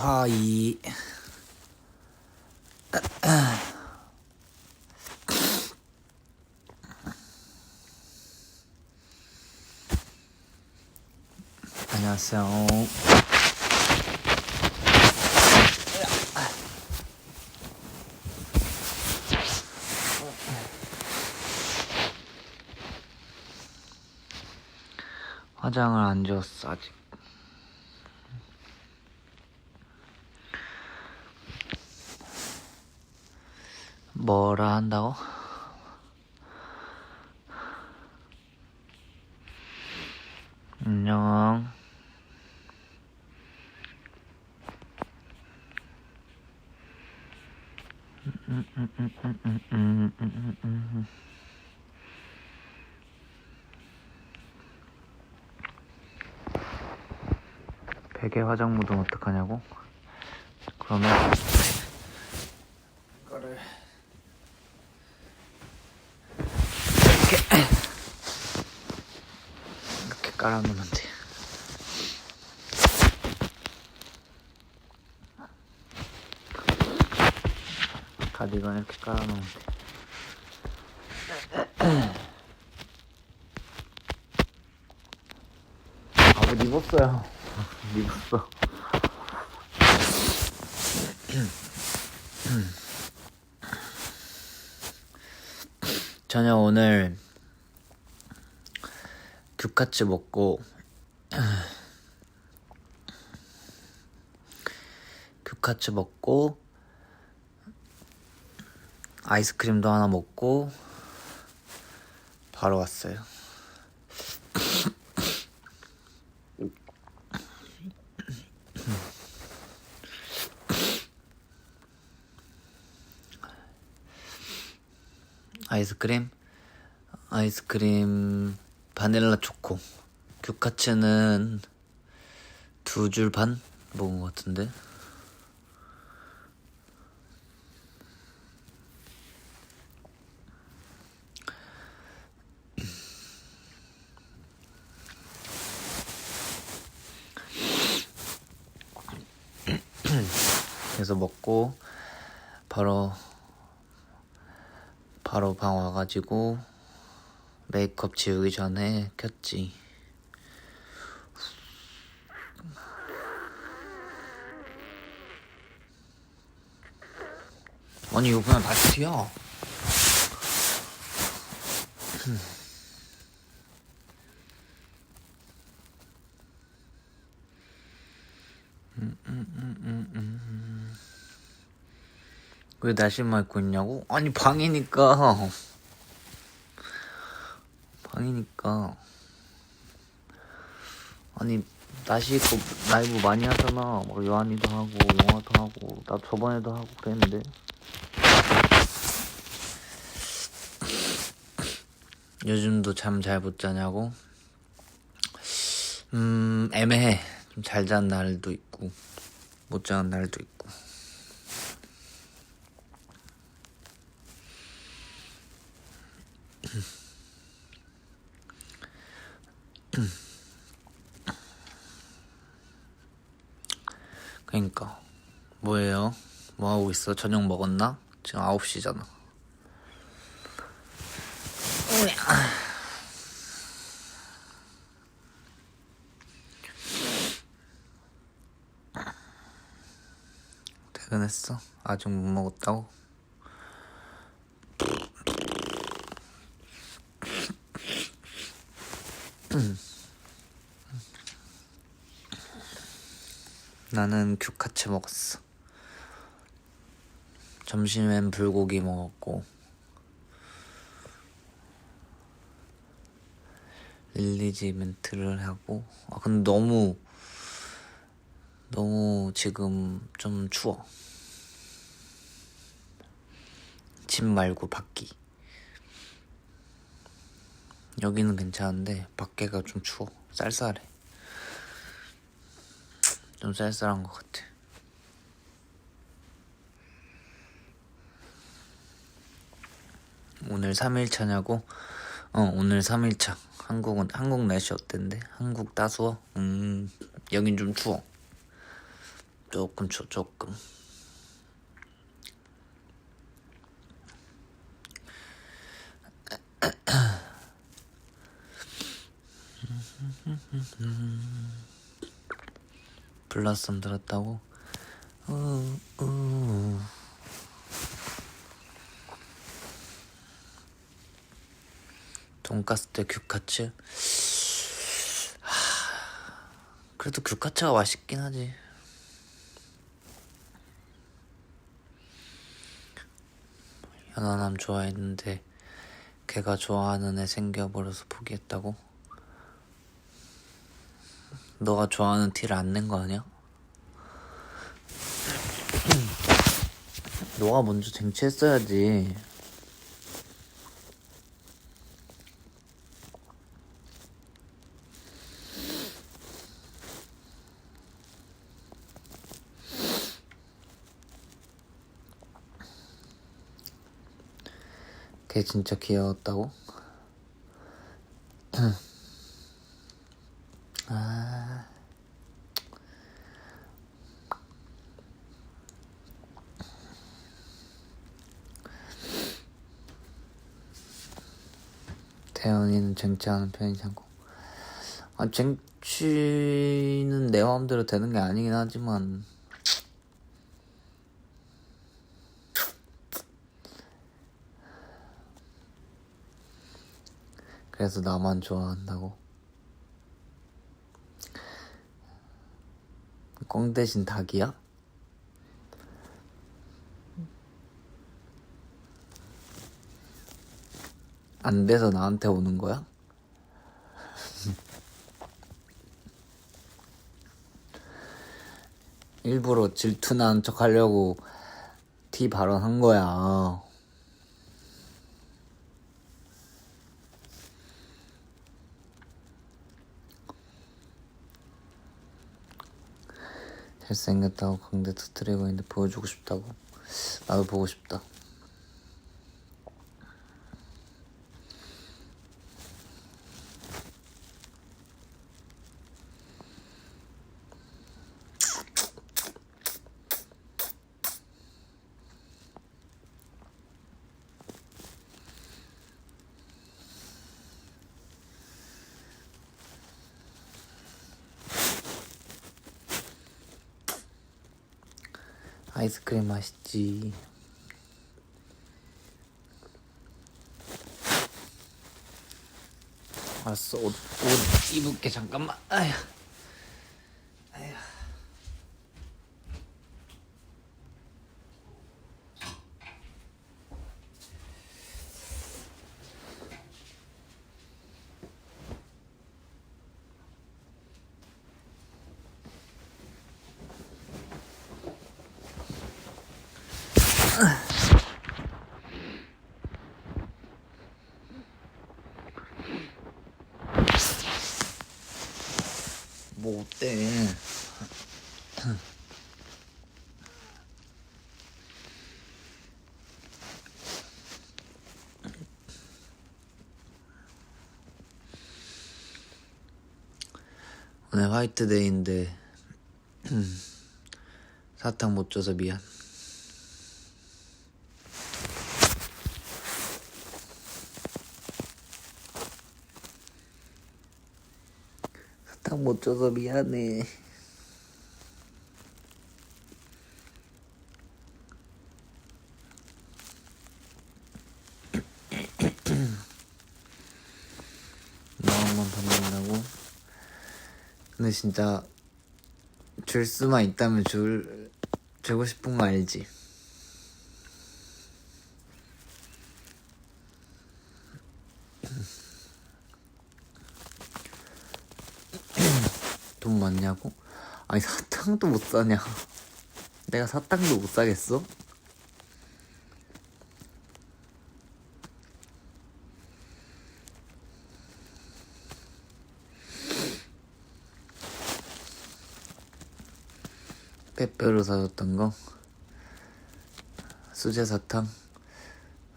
하이 안녕하세요. 화장을 안 지웠어 아직. 뭐라 한다고? 안녕. 베개 화장 묻으면 어떡하냐고? 그러면 이거를 이렇게 이렇게 깔아 놓으면 돼. 가디건 이렇게 깔아 놓으면 돼. 아버 입었어요. 입었어. 저녁 오늘 규카츠 먹고 규카츠 먹고 아이스크림도 하나 먹고 바로 왔어요. 아이스크림 아이스크림 바닐라 초코. 규카츠는 두 줄 반 먹은 것 같은데. 그래서 먹고 바로 바로 방 와가지고 메이크업 지우기 전에 켰지. 아니 이거 그냥 다시 튀어. 왜 날씨만 입고 있냐고? 아니 방이니까 방이니까. 아니 날씨 입고 라이브 많이 하잖아. 막 요한이도 하고 영화도 하고 나 저번에도 하고 그랬는데. 요즘도 잠 잘 못 자냐고? 음 애매해. 좀잘 자는 날도 있고 못 자는 날도 있고 그니까 뭐예요? 뭐 하고 있어? 저녁 먹었나? 지금 9시잖아. 퇴근했어? 아직 못 먹었다고? 나는 규카츠 먹었어. 점심엔 불고기 먹었고 릴리지 멘트를 하고 아 근데 너무 너무 지금 좀 추워. 집 말고 밖이. 여기는 괜찮은데 밖에가 좀 추워. 쌀쌀해. 좀 쌀쌀한 것 같아. 오늘 3일차냐고? 어, 오늘 3일차. 한국은, 한국 날씨 어땠는데? 한국 따스워? 음, 여긴 좀 추워. 조금 줘 조금 블라썸 들었다고? 우, 우. 돈가스 때 규카츠? 하, 그래도 규카츠가 맛있긴 하지. 연하남 좋아했는데 걔가 좋아하는 애 생겨버려서 포기했다고? 너가 좋아하는 티를 안 낸 거 아니야? 너가 먼저 쟁취했어야지. 걔 진짜 귀여웠다고? 태연이는 쟁취하는 편이냐고. 아, 쟁취는 내 마음대로 되는 게 아니긴 하지만, 그래서 나만 좋아한다고. 꽁 대신 닭이야? 안 돼서 나한테 오는 거야? 일부러 질투난 척 하려고 티 발언한 거야. 잘생겼다고 광대 터트리고 있는데 보여주고 싶다고? 나도 보고 싶다. 아이스크림 맛있지. 알았어, 옷, 옷 입을게, 잠깐만. 아휴. 뭐 어때? 오늘 화이트데이인데 사탕 못 줘서 미안. 사탕 못 줘서 미안해. 너 한 번 더 만나고. 근데 진짜 줄 수만 있다면 줄 주고 싶은 거 알지? 돈 많냐고? 아니 사탕도 못 사냐? 내가 사탕도 못 사겠어? 빼빼로 사줬던 거? 수제 사탕?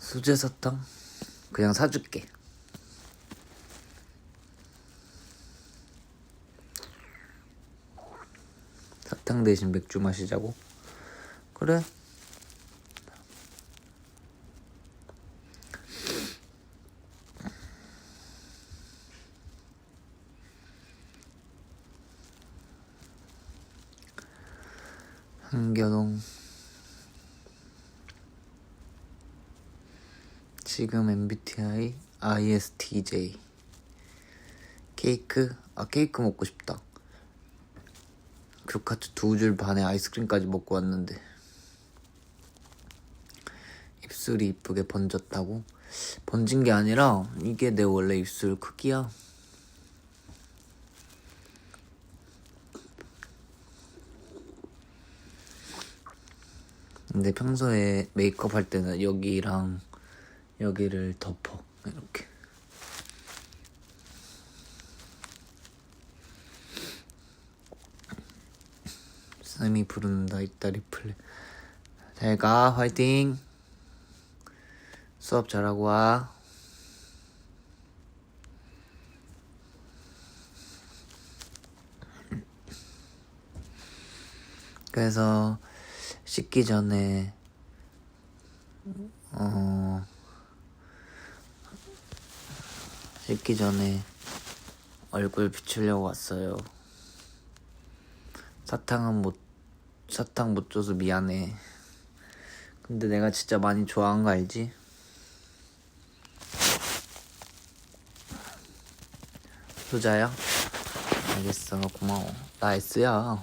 수제 사탕? 그냥 사줄게. 사탕 대신 맥주 마시자고? 그래? 한겨동 지금 MBTI ISTJ 케이크? 아 케이크 먹고 싶다. 교카츠 두 줄 반에 아이스크림까지 먹고 왔는데. 입술이 이쁘게 번졌다고? 번진 게 아니라 이게 내 원래 입술 크기야 근데 평소에 메이크업 할 때는 여기랑 여기를 덮어 이렇게. 쌤이 부른다 이따 리플레 잘가 화이팅! 수업 잘하고 와. 그래서 씻기 전에 어 씻기 전에 얼굴 비추려고 왔어요. 사탕은 못 사탕 못 줘서 미안해. 근데 내가 진짜 많이 좋아한 거 알지? 효자야? 알겠어 고마워. 나 S야.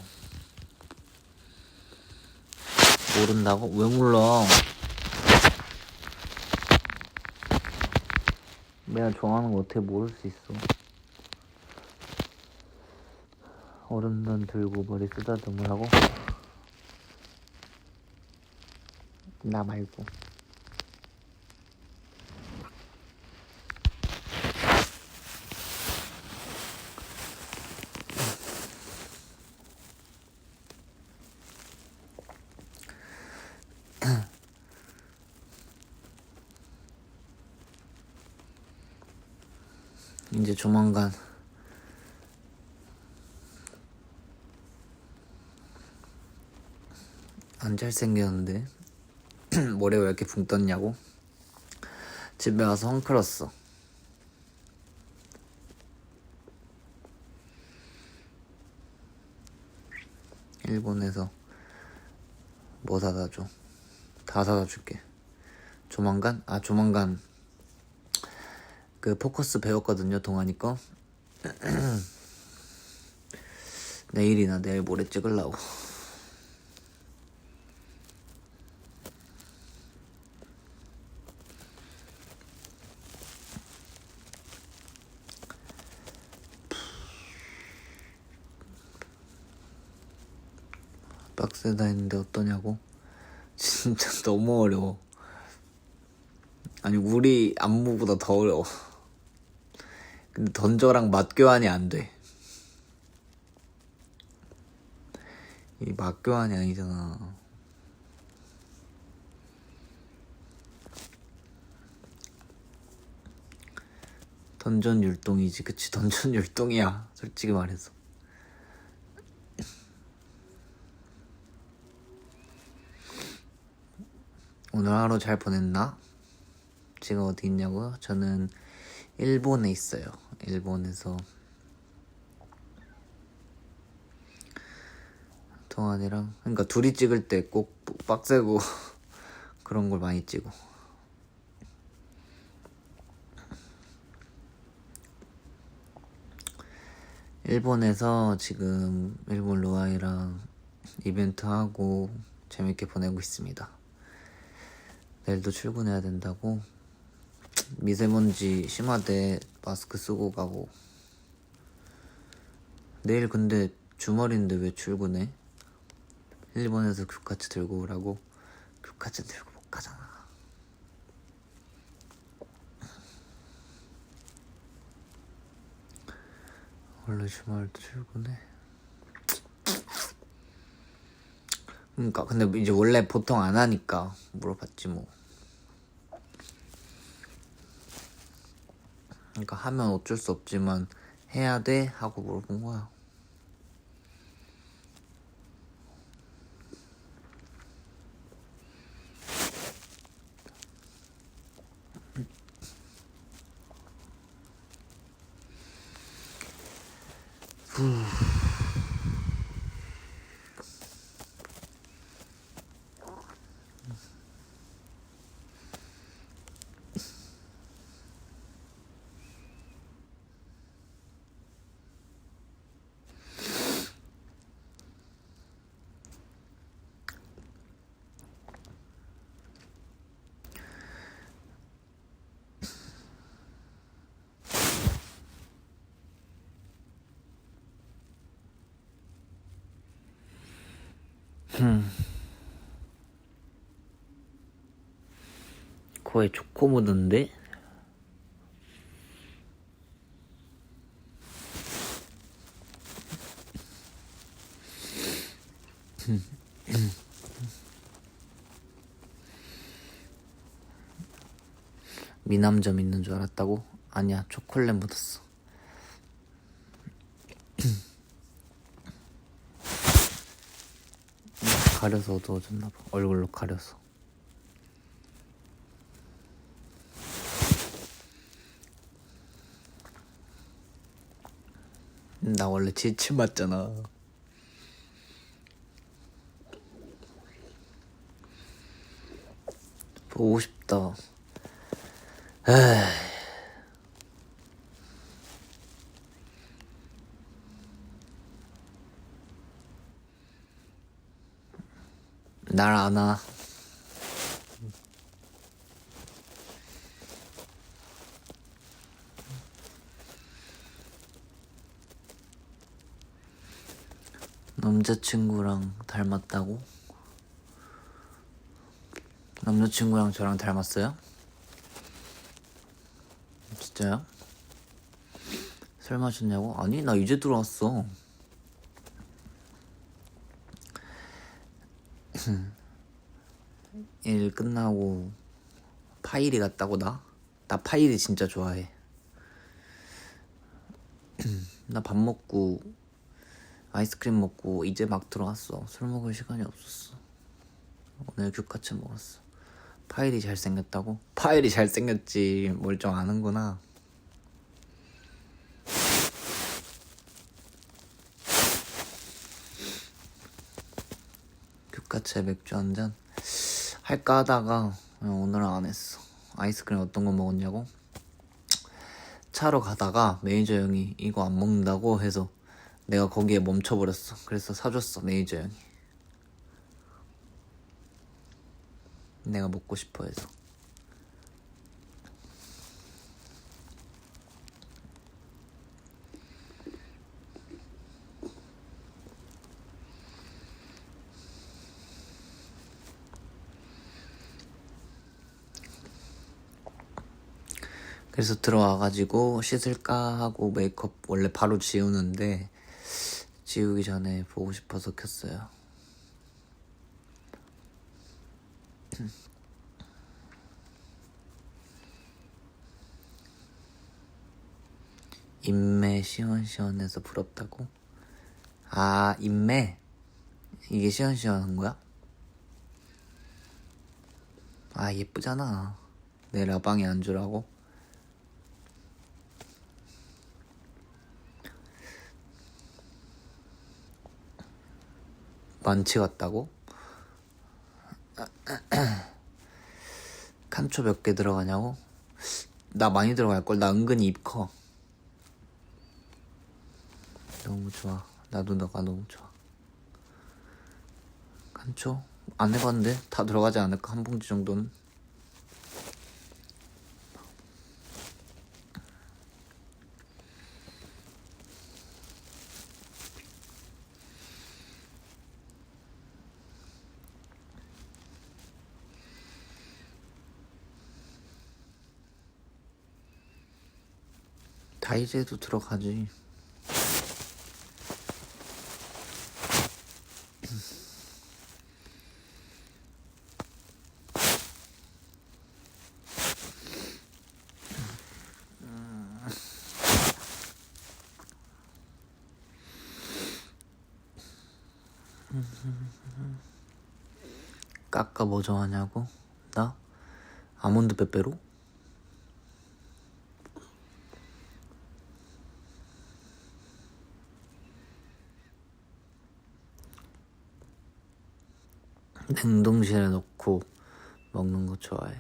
모른다고? 왜 몰라? 내가 좋아하는 거 어떻게 모를 수 있어? 얼음돈 들고 머리 쓰다듬으라고? 나 말고. 이제 조만간. 안 잘생겼는데? 머리가 왜 이렇게 붕 떴냐고? 집에 와서 헝클었어. 일본에서 뭐 사다 줘? 다 사다 줄게. 조만간? 아 조만간 그 포커스 배웠거든요 동아니 거. 내일이나 내일 모레 찍으려고. 빡세다 했는데 어떠냐고? 진짜 너무 어려워. 아니 우리 안무보다 더 어려워 근데 던저랑 맛교환이 안 돼. 이 맛교환이 아니잖아. 던전 율동이지, 그치? 던전 율동이야. 솔직히 말해서. 오늘 하루 잘 보냈나? 지금 어디 있냐고요? 저는 일본에 있어요. 일본에서 동안이랑 그러니까 둘이 찍을 때 꼭 빡세고 그런 걸 많이 찍어. 일본에서 지금 일본 루아이랑 이벤트 하고 재밌게 보내고 있습니다. 내일도 출근해야 된다고 미세먼지 심하대 마스크 쓰고 가고 내일 근데 주말인데 왜 출근해? 일본에서 교카츠 들고 오라고? 교카츠 들고 못 가잖아 원래 주말도 출근해 그러니까 근데 이제 원래 보통 안 하니까 물어봤지 뭐 그러니까 하면 어쩔 수 없지만 해야 돼? 하고 물어본 거야. 코에 초코 묻은데? 미남점 있는 줄 알았다고? 아니야 초콜릿 묻었어 가려서 어두워졌나 봐. 얼굴로 가려서. 나 원래 지침 맞잖아. 보고 싶다. 에이. 날 안아 남자친구랑 닮았다고? 남자친구랑 저랑 닮았어요? 진짜요? 술 마셨냐고? 아니 나 이제 들어왔어 일 끝나고 파이리 갔다고 나? 나 파이리 진짜 좋아해. 나 밥 먹고 아이스크림 먹고 이제 막 들어왔어. 술 먹을 시간이 없었어. 오늘 규카츠 먹었어. 파일이 잘생겼다고? 파일이 잘생겼지. 뭘 좀 아는구나 규카츠에 맥주 한 잔 할까 하다가 그냥 오늘은 안 했어. 아이스크림 어떤 거 먹었냐고? 차로 가다가 매니저 형이 이거 안 먹는다고 해서 내가 거기에 멈춰버렸어. 그래서 사줬어 매니저 형이. 내가 먹고 싶어 해서 그래서 들어와가지고 씻을까 하고 메이크업 원래 바로 지우는데 지우기 전에 보고 싶어서 켰어요. 인매 시원시원해서 부럽다고? 아, 인매? 이게 시원시원한 거야? 아, 예쁘잖아. 내 라방에 안주라고? 만치 같다고? 칸초 몇 개 들어가냐고? 나 많이 들어갈걸? 나 은근히 입 커. 너무 좋아. 나도 너가 너무 좋아. 칸초? 안 해봤는데? 다 들어가지 않을까? 한 봉지 정도는? 다이제도 들어가지. 까까 뭐 좋아하냐고? 나? 아몬드 빼빼로? 냉동실에 넣고 먹는 거 좋아해.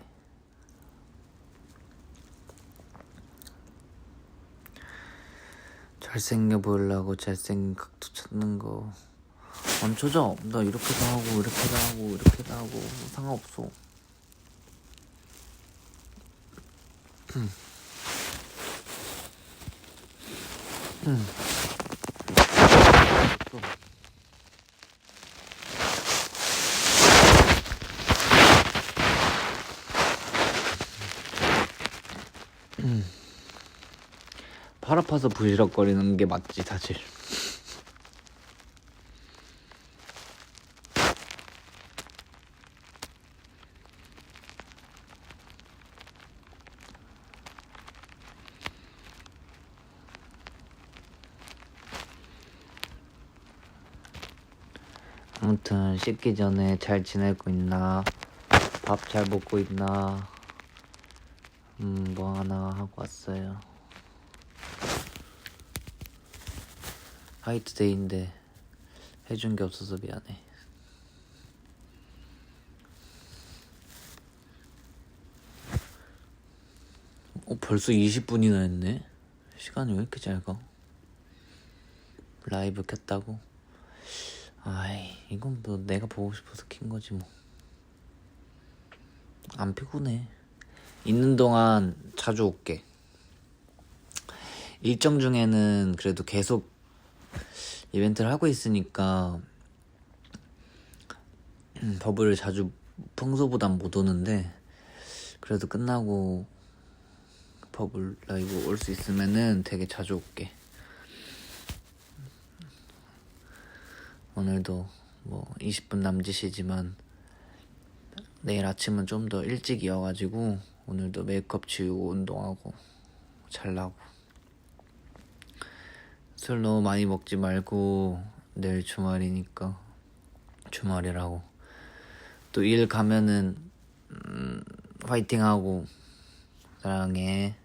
잘생겨 보이려고 잘생긴 각도 찾는 거. 안 쳐져. 나 이렇게도 하고 이렇게도 하고 이렇게도 하고 상관없어. 팔 아파서 부시럭거리는 게 맞지 사실. 아무튼 씻기 전에 잘 지내고 있나? 밥 잘 먹고 있나? 음, 뭐 하나 하고 왔어요. 화이트데이인데 해준 게 없어서 미안해. 어, 벌써 20분이나 했네? 시간이 왜 이렇게 짧아? 라이브 켰다고? 아이, 이건 뭐 내가 보고 싶어서 킨 거지 뭐. 안 피곤해. 있는 동안 자주 올게. 일정 중에는 그래도 계속 이벤트를 하고 있으니까 음, 버블을 자주 평소보단 못 오는데 그래도 끝나고 버블 라이브 올 수 있으면은 되게 자주 올게. 오늘도 뭐 20분 남짓이지만 내일 아침은 좀 더 일찍 이어가지고 오늘도 메이크업 지우고 운동하고 잘나고. 술 너무 많이 먹지 말고 내일 주말이니까 주말이라고. 또 일 가면은 음, 화이팅하고 사랑해.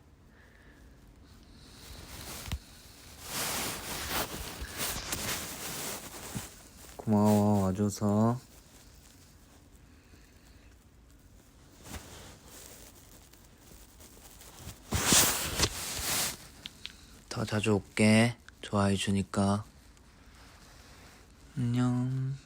고마워 와줘서 더 자주 올게. 좋아해 주니까. 안녕